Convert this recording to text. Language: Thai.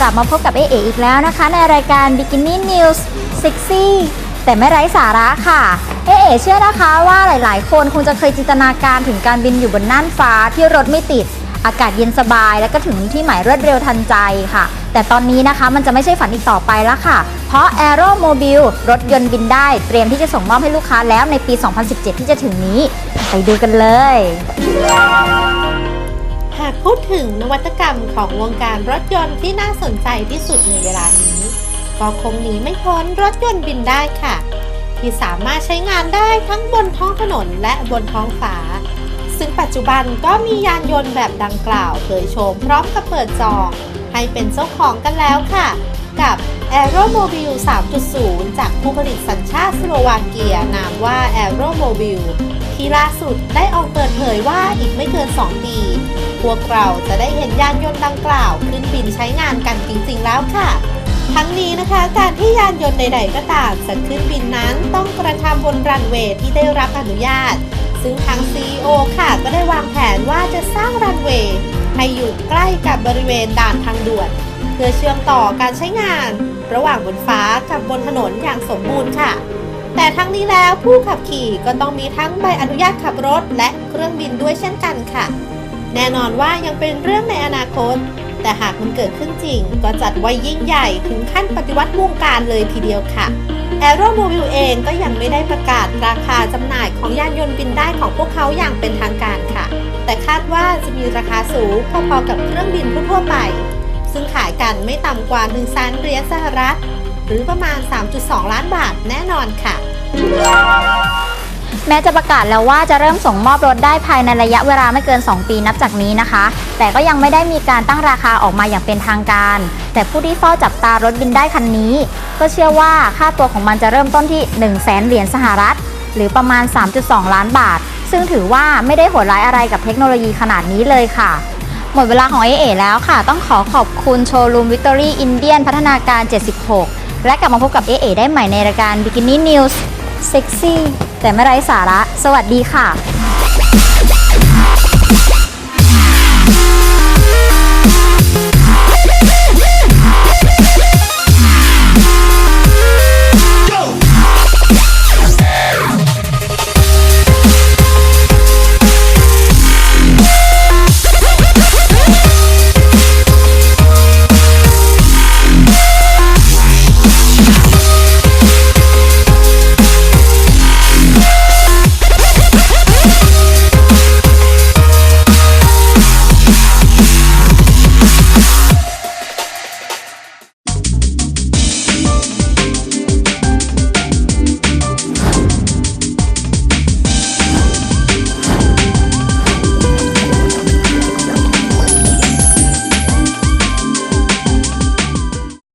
กลับมาพบกับเอเออีกแล้วนะคะ ในรายการ Bikini News Sexy แต่ไม่ไร้สาระค่ะ เอเอเชื่อนะคะว่าหลาย ๆ คนคงจะเคยจินตนาการถึงการบินอยู่บนน่านฟ้าที่รถไม่ติด อากาศเย็นสบาย และก็ถึงที่หมายรวดเร็วทันใจค่ะ แต่ตอนนี้นะคะมันจะไม่ใช่ฝันอีกต่อไปแล้วค่ะ เพราะ Aero Mobile รถยนต์บินได้เตรียมที่จะส่งมอบให้ลูกค้าแล้วในปี 2017 ที่จะถึงนี้ ไปดูกันเลย พูดถึงนวัตกรรมของวงการรถยนต์ที่น่าสนใจที่สุดในเวลานี้ ก็คงหนีไม่พ้นรถยนต์บินได้ค่ะ ที่สามารถใช้งานได้ทั้งบนท้องถนนและบนท้องฟ้า ซึ่งปัจจุบันก็มียานยนต์แบบดังกล่าวเผยโฉมพร้อมกับเปิดจองให้เป็นเจ้าของกันแล้วค่ะ กับ a e r o m o b i l 3.0 จากผู้ผลิตสัญชาติสโลวาเกีย นามว่า a e r o m o b i l ที่ล่าสุดได้ออกเปิดเผยว่าอีกไม่เกิน 2 ปี พวกเราจะได้เห็นยานยนต์ดังกล่าว ขึ้นบินใช้งานกันจริงๆแล้วค่ะ ทั้งนี้นะคะ การที่ยานยนต์ใด ๆ ก็ตามจะขึ้นบินนั้นต้องกระทำบนรันเวย์ที่ได้รับอนุญาต ซึ่งทาง CEO ค่ะ ก็ได้วางแผนว่าจะสร้างรันเวย์ให้อยู่ใกล้กับบริเวณด่านทางด่วน พื่อเชื่อมต่อการใช้งาน ระหว่างบนฟ้ากับบนถนนอย่างสมบูรณ์ค่ะ แต่ทั้งนี้แล้วผู้ขับขี่ก็ต้องมีทั้งใบอนุญาตขับรถและเครื่องบินด้วยเช่นกันค่ะ แน่นอนว่ายังเป็นเรื่องในอนาคต แต่หากมันเกิดขึ้นจริง ก็จัดไว้ยิ่งใหญ่ถึงขั้นปฏิวัติวงการเลยทีเดียวค่ะ a e r o m o b i l e เองก็ยังไม่ได้ประกาศราคาจำหน่ายของยานยนต์บินได้ของพวกเขาอย่างเป็นทางการค่ะ แต่คาดว่าจะมีราคาสูงพอๆกับเครื่องบินทั่วไป ซึ่งขายกันไม่ต่ำกว่า1แสนเหรียญสหรัฐ หรือประมาณ 3.2 ล้านบาทแน่นอนค่ะ แม้จะประกาศแล้วว่าจะเริ่มส่งมอบรถได้ภายในระยะเวลาไม่เกิน 2 ปีนับจากนี้นะคะ แต่ก็ยังไม่ได้มีการตั้งราคาออกมาอย่างเป็นทางการ แต่ผู้ที่เฝ้าจับตารถบินได้คันนี้ ก็เชื่อว่าค่าตัวของมันจะเริ่มต้นที่ 1 0 0 0 0แสนเหรียญสหรัฐ หรือประมาณ 3.2 ล้านบาท ซึ่งถือว่าไม่ได้โหดร้ายอะไรกับเทคโนโลยีขนาดนี้เลยค่ะ หมดเวลาของเอเอแล้วค่ะ ต้องขอขอบคุณโชว์รูมวิกตอรี่อินเดียนพัฒนาการ 76 และกลับมาพบกับเอเอได้ใหม่ในรายการ Bikini News Sexy แต่ไม่ไร้สาระ สวัสดีค่ะ